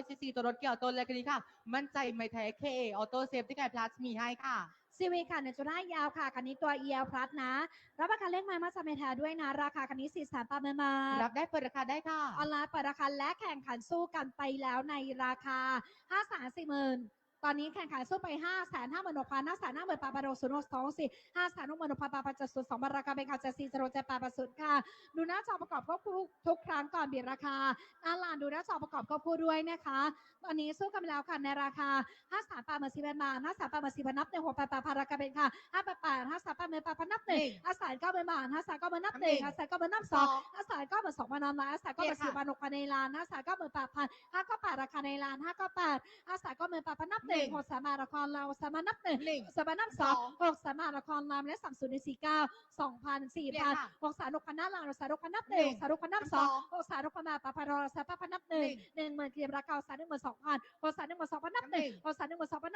500ซีซีตัวรถเกี่ยวตัวเลยคันนี้ค่ะ มั่นใจไม่แท้ KA Auto Safety Guide Plus มีให้ค่ะ ซีวีค่ะ1.5ยาวค่ะ คันนี้ตัว EL Plus นะ รับประกันเลขไม้มาสเมทาด้วยนะ ราคาคันนี้4 3 8 0 0 0บาทรับได้เปิดราคาได้ค่ะ ออนไลน์เปิดราคาและแข่งขันสู้กันไปแล้วในราคา 5 4 0 0 0 0 ตอนนี้แข่งขันสู้ไป5 5 5 6 0 0 0 5 5 5 6 0 0 0ปาปาโดศูนย์สองสี่ห้าแสนหกหมื่นหกพันปาปาจัดศูนย์สองบาทราคาเป็นข่าวจัดซีโรเจปาปาสุดค่ะ ดูหน้าจอประกอบก็พูดทุกครั้งก่อนบีบราคาหน้าลานดูหน้าจอประกอบก็พูดด้วยนะคะ ตอนนี้สู้กันไปแล้วค่ะในราคา5 3 8 0 0 0 0บาท5 3 8 0 0 0นับหนึ่งหกแปดแปดพันราคาเป็นค่ะ5 8 8 5 3 8 0 0 0พันนับหนึ่ง5 3 9 0 0 0บาท5 3 9 0 0นับหนึ่ง5 3 9 0 0นับสองอาสายก็มาสองพันนอนมาอาสายก็มาสี่พันหกพันในลานอาสายก็หมื่นแปดพันห้าก็แปดราคาในลานห้าก็แปดอาสายก็หมื่นแปดพันนับหนึ่งหกสามารถละครเราสามารถนับหนึ่งหนึ่งสามารถนับสองหกสามารถละครลามและสามศูนย์ในสี่เก้าสองพันสี่เรียพักนค่ะหกสามหกพันหน้าลานหกสามหกพันนับหนึ่งหนึ่งสามหกพันนับสองสองหกสามหกพันมาปะพันรอสามพันนับหนึ่งหนึ่งหมื่นเกียรราคาหกสามหนึ่งหมื่นสองพันหกสามหนึ่งหมื่นสองพันนับหนึ่งหกสามหนึ่งหมื่นสองพัน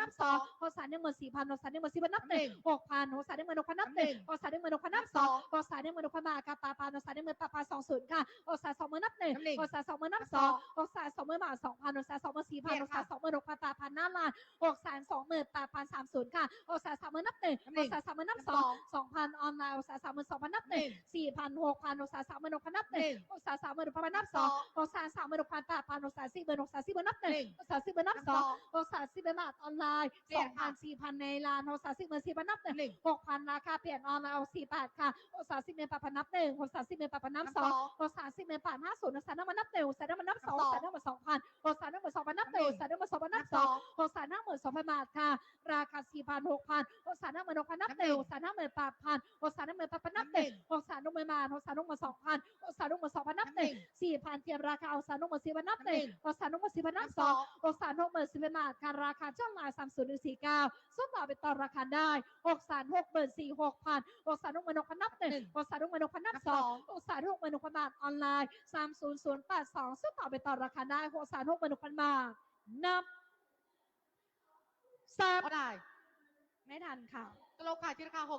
นับสองหกสามหนึ่งหมื่นสี่พันหกสามหนึ่งหมื่นสี่พันนับหนึ่งหกพันหกสามหนึ่งหมื่นหกพันนับหนึ่งหกสามหนึ่งหมื่นหกพันนับสองหกสามหนึ่งหมื่นหกพันมากาปาปานหกสามหนึ่งหมื่นปาปาสองศูนย์ค่ะหกสามสองหมื่นนับหนึ่งนับหนึ่งหกสามสองหมื่นนับสองหกสามสองหมื่นบาทสองพันหกสามสองหมื่นสี่พันหกสามสองหมื่นหกพันแปดพันหน้าลานหกสามสองหมื่นแปดพันสามศูนย์ค่ะหกสามสามหมื่นนับหนึ่งนับหนึ่หงกสามสามหมื่นนับสองสองพันออนไลน์หกสามสามหมื่นสองพันนับหนึ่งสี่พันหกพันหกสามสามหมื่นหกพันนับหนึ่งหกสามสามหมื่นหกพันนับสองหกสามสามหมื่นหกพันแปดพันหกสามสี่หมื่นหกสามสี่หมื่นนับหนึ่งหกสามสี่หมื่นนับสองหกสามสี่หมื่นบาทออนไลน์เปลี่สยอนงค่ะพันสี่พันในลานหกสามสิบหมื่นสี่พันนับหนึ่งหกพันราคาเปลี่ยนออนไลน์เอาสี่บาทค่ะหกสามสิบหมื่นแปดพันนับหนึ่งหกสามสิบหมื่นแปดพันนับสองหกสามสิบหมื่นแปดห้าศูนย์หกสามหนึ่งมันนับหนึ่งหกสามหนึ่งมันนับสองหกสามหนึ่งมันสองพันหกสา มหนึ่งมันสองพันนับหนึ่งหกสามหนึ่งมันสองพันนับสองหกสามห้าหมื่นสองพันบาทค่ะ ราคาสี่พันหกพันหกสามห้าหมื่นหกพันนับหนึ่งหกสามห้าหมื่นแปดพันหกสามหนึ่งหมื่นแปดพันนับหนึ่งหกสามหนึ่งหมื่นบาทหกสามหนึ่งหมื่นสองพันหกสามหนึ่งหมื่นสองพันนับหนึ่งสี่พันเทียมราคาหกสามหนึ่งหมื่นสี่พันนับหนึ่งหกสามหนึ่งหมื่นสี่พันนับสองหกสามหกหมื่นสิบบาทค่ะราคาช่องลายสามศูนย์หนึ่งสี่เก้าส้มต่อไปต่อราคาได้หกสามหกหมื่นสี่หกพันหกสามหกหมื่นหกพันนับหนึ่งหกสามหกหมื่นหกพันนับสองหกสามหกหมื่นหกพันบาทออนไลน์สามศูนย์ศูนย์แปดสองส้มต่อไปต่อราคาได้หกสามหกหมื่นหกพันบาท นับสามออนไลน์ไม่ทันค่ะกะโหลกขายที่ราคา 6 6 6 0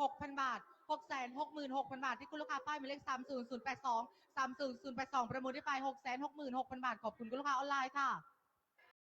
0 0 บาท6 6 6 6 0 0 0 บาท ที่คุณลูกค้าป้ายหมายเลข 30082 30082 ประมูลได้ไป 6 6 6 0 0 0 บาท ขอบคุณคุณลูกค้าออนไลน์ค่ะ